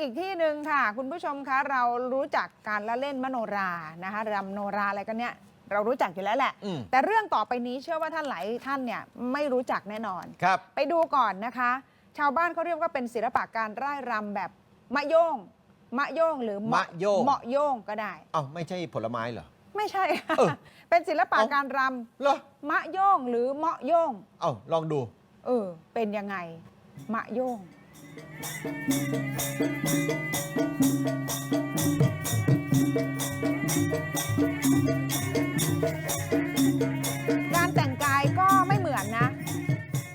อีกที่หนึ่งค่ะ คุณผู้ชมคะเรารู้จักการละเล่นมโนรานะคะรำโนราอะไรกันเนี่ยเรารู้จักอยู่แล้วแหละ อืม แต่เรื่องต่อไปนี้เชื่อว่าท่านหลายท่านเนี่ยไม่รู้จักแน่นอน ครับ ไปดูก่อนนะคะ ชาวบ้านเขาเรียกว่าเป็นศิลปะการร่ายรำแบบมะโย่งมะโย่งหรือมะโย่งเหมาะโย่งก็ได้ เอ้าไม่ใช่ผลไม้เหรอ ไม่ใช่ค่ะเออเป็นศิลปะเอ้า การรเหรอำมะโย่งหรือเหมาะโย่งเอ้าลองดู เออเป็นยังไงมะโย่ง การแต่งกายก็ไม่เหมือนนะ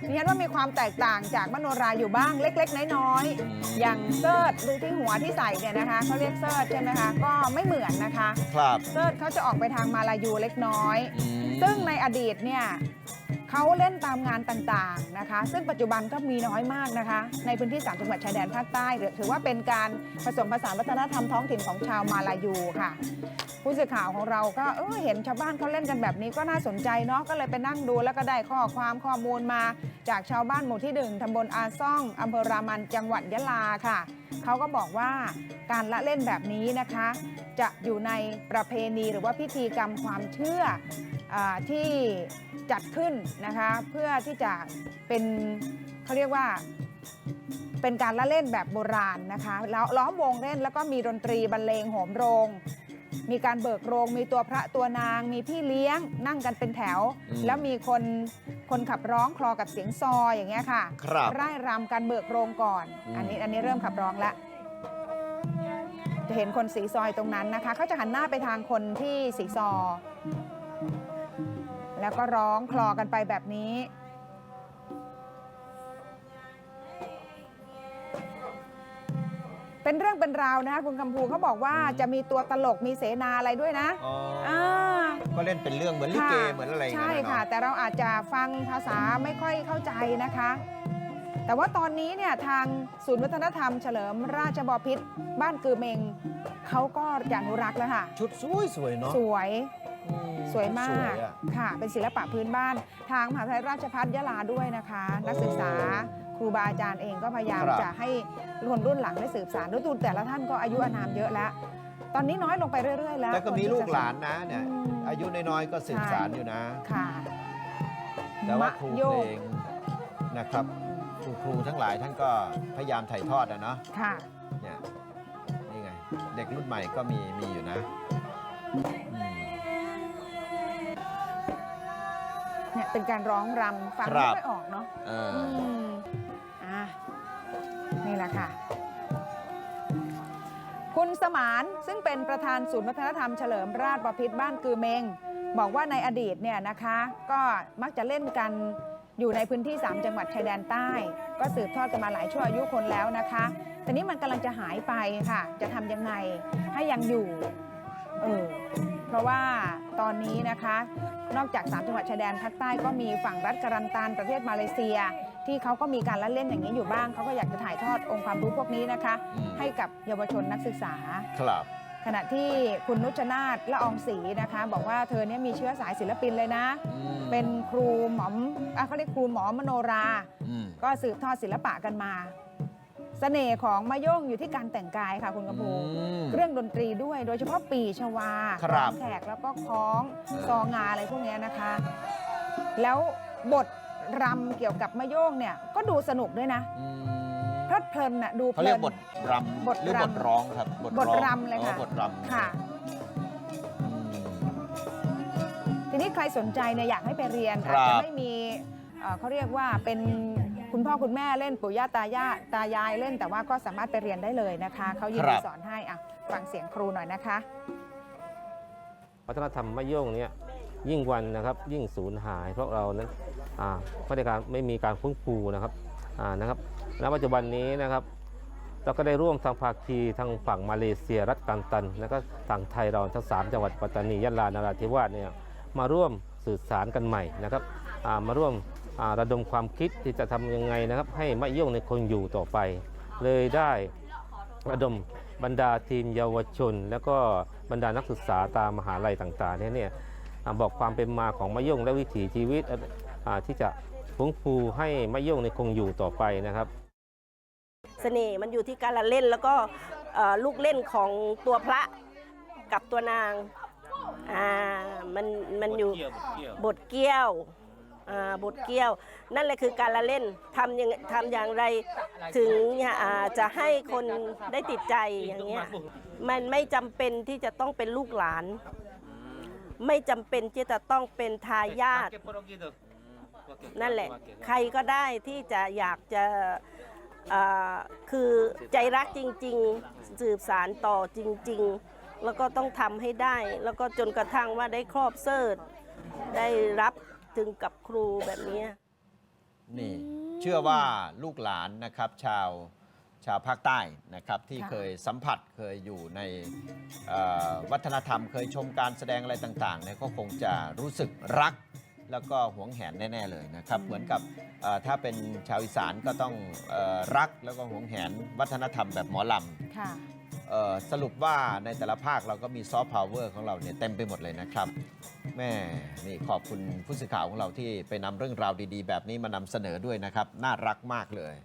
ดิฉันว่ามีความแตกต่างจากมโนราอยู่บ้างเล็ก ๆ น้อยอืมๆอย่างเซิร์ชดูที่หัวที่ใส่เนี่ยนะคะเขาเรียกเซิร์ชใช่ไหมคะก็ไม่เหมือนนะคะ ครับ เซิร์ชเขาจะออกไปทางมาลายูเล็กน้อยอืมซึ่งในอดีตเนี่ย เขาเล่นตามงานต่างๆนะคะ ซึ่งปัจจุบันก็มีน้อยมากนะคะ ในพื้นที่ 3 จังหวัดชายแดนภาคใต้ถือว่าเป็นการผสมผสานวัฒนธรรมท้องถิ่นของชาวมาลายูค่ะ ผู้สื่อข่าวของเราก็เออเห็นชาวบ้านเขาเล่นกันแบบนี้ก็น่าสนใจเนาะก็เลยไปนั่งดูแล้วก็ได้ข้อความข้อมูลมา จากชาวบ้านหมู่ที่หนึ่งตำบลอาซ่องอำเภอรามันจังหวัดยะลาค่ะเขาก็บอกว่าการละเล่นแบบนี้นะคะ จะอยู่ในประเพณีหรือว่าพิธีกรรมความเชื่อ ที่จัดขึ้นนะคะเพื่อที่จะเป็นเขาเรียกว่าเป็นการละเล่นแบบโบราณนะคะแล้วล้อมวงเล่นแล้วก็มีดนตรีบรรเลงโหมโรง มีการเบิกโรง มีตัวพระตัวนาง มีพี่เลี้ยงนั่งกันเป็นแถวอืมแล้วมีคนคนขับร้องคลอกับเสียงซอยอย่างเงี้ยค่ะครับร่ายรำการเบิกโรงก่อนอืมอันนี้อันนี้เริ่มขับร้องแล้วจะเห็นคนสีซอยตรงนั้นนะคะเขาจะหันหน้าไปทางคนที่สีซอ แล้วก็ร้องคลอกันไปแบบนี้ เป็นเรื่องเป็นราวนะคะคุณกำพูเขาบอกว่าจะมีตัวตลกมีเสนาอะไรด้วยนะอ๋ออ่าก็เล่นเป็นเรื่องเหมือนลิเกค่ะเหมือนอะไรอย่างใช่เงี้ยค่ะ เนาะแต่เราอาจจะฟังภาษาไม่ค่อยเข้าใจนะคะ แต่ว่าตอนนี้เนี่ยทางศูนย์วัฒนธรรมเฉลิมราชบพิตรบ้านกือเมงเขาก็จะอนุรักษ์แล้วค่ะ ชุดสวยสวยๆเนาะสวยอื สวยมาสวกยอะค่ะ เป็นศิลปะพื้นบ้าน ทางมหาวิทยาลัยราชภัฏยะลาด้วยนะคะ นักศึกษาครูบาอาจารย์เองก็พยายามครับ จะให้คนรุ่นหลังได้สืบสานด้วยตูแต่ละท่านก็อายุอานามเยอะแล้ว ตอนนี้น้อยลงไปเรื่อย ๆ แล้วแต่ก็มีคนที่ลูกจะ หลานนะเนี่ยอืม อายุน้อยๆก็สืบสารอยู่นะ ค่ะแต่ว่ามะครูโยเพลกงนะครับครูครูทั้งหลายท่านก็พยายามถ่ายทอดอะเนาะค่ะ เนี่ยนี่ไง เด็กรุ่นใหม่ก็มีมีอยู่นะอืม เนี่ยเป็นการร้องรำฟังครัไม่บค่อยออกเนาะเอออืมอะนี่แหละค่ะ คุณสมานซึ่งเป็นประธานศูนย์วัฒนธรรมเฉลิมราชบพิตรบ้านกือเมง บอกว่าในอดีตเนี่ยนะคะ ก็มักจะเล่นกันอยู่ในพื้นที่ 3 จังหวัดชายแดนใต้ ก็สืบทอดกันมาหลายชั่วอายุคนแล้วนะคะแต่นี้มันกำลังจะหายไปค่ะ จะทำยังไงให้ยังอยู่ เออเพ ราะว่าตอนนี้นะคะ นอกจาก 3 จังหวัดชายแดนภาคใต้ก็มีฝั่งรัฐกรันตันประเทศมาเลเซีย ที่เขาก็มีการละเล่นอย่างนี้อยู่บ้างเขาก็อยากจะถ่ายทอดองค์ความรู้พวกนี้นะคะ อืม ให้กับเยาวชนนักศึกษา ครับ ขณะที่คุณนุชนาธละอองศรีนะคะ บอกว่าเธอเนี่ยมีเชื้อสายศิลปินเลยนะ อืมเป็นครูหมอมอะเขาเรียกครูหมอมโนรา อืมก็สืบทอดศิลปะกันมา เสน่ห์ของมะโย่งอยู่ที่การแต่งกายค่ะคุณกระพูอืมเครื่องดนตรีด้วยโดยเฉพาะปีชวาครับแขกแล้วก็คล้องเออซองาอะไรพวกเนี้ยนะคะ แล้วบทรำเกี่ยวกับมะโย่งเนี่ยก็ดูสนุกด้วยนะอืมเพลิดเพลินน่ะดูเพเขาลิเรียกน บทรำบทหรือรำบทร้องครับบทองรำเลยค่ะ อ๋อบทรำค่ะ อืม ทีนี้ใครสนใจเนี่ยอยากให้ไปเรียนครัอาบจจะไม่มีเอ่อเขาเรียกว่าเป็น คุณพ่อคุณแม่เล่นปู่ย่าตายายตายายเล่น แต่ว่าก็สามารถไปเรียนได้เลยนะคะเขายินดีสอนให้อะฟังเสียงครูหน่อยนะคะ วัฒนธรรมมะโย่งเนี่ยยิ่งวันนะครับยิ่งสูญหายเพราะเรานั้นอ่าไม่ได้การไม่มีการฟื้นฟูนะครับอ่านะครับณปัจจุบันนี้นะครับ เราก็ได้ร่วมทางภาคีทางฝั่งมาเลเซียรัฐกันตัน แล้วก็ทางไทยเราทั้งสามจังหวัดปัตตานียะลานราธิวาสเนี่ยมาร่วมสื่อสารกันใหม่นะครับอ่ามาร่วมอ่า ระดมความคิดที่จะทำยังไงนะครับ ให้มะโย่งในยคงอยู่ต่อไป เลยได้ระดมบรรดาทีมเยาวชน แล้วก็บรรดานักศึกษาตามมหาลัยต่างๆเนี่ยเนี่ยอ่าบอกความเป็นมาของมะย่งและวิถีชีวิตอ่าที่จะฟื้นฟูให้มะย่งในยคงอยู่ต่อไปนะครับเสน่ห์มันอยู่ที่การละเล่นแล้วก็เอ่อลูกเล่นของตัวพระกับตัวนางอ่ามันมันอยู่บทเกี้ยว อ่าบทเกี้ยว นั่นแหละคือการละเล่นทำยังทำอย่างไรถึงอ่าจะให้คนได้ติดใจอย่างเงี้ยมันไม่จำเป็นที่จะต้องเป็นลูกหลาน ไม่จำเป็นที่จะต้องเป็นทายาท นั่นแหละ ใครก็ได้ที่จะอยากจะอ่าคือใจรักจริง ๆ สืบสารต่อจริง ๆ แล้วก็ต้องทำให้ได้ แล้วก็จนกระทั่งว่าได้ครอบเสิร์ชได้รับ ถึงกับครูแบบเนี้ย นี่เชื่อว่าลูกหลานนะครับ ชาวชาวภาคใต้นะครับ ที่ค่ะเคยสัมผัสเคยอยู่ในเอ่อวัฒนธรรม เคยชมการแสดงอะไรต่างๆเนี่ยก็คงจะรู้สึกรัก แล้วก็หวงแหนแน่ ๆ เลยนะครับ เหมือนกับเอ่อถ้าเป็นชาวอีสานก็ต้องเออรักแล้วก็หวงแหนวัฒนธรรมแบบหมอลำ ค่ะเอ่อ สรุปว่าในแต่ละภาคเราก็มีซอฟต์พาวเวอร์ของเราเนี่ยเต็มไปหมดเลยนะครับแม่นี่ขอบคุณผู้สื่อข่าวของเราที่ไปนำเรื่องราวดี ๆ แบบนี้มานำเสนอด้วยนะครับ น่ารักมากเลย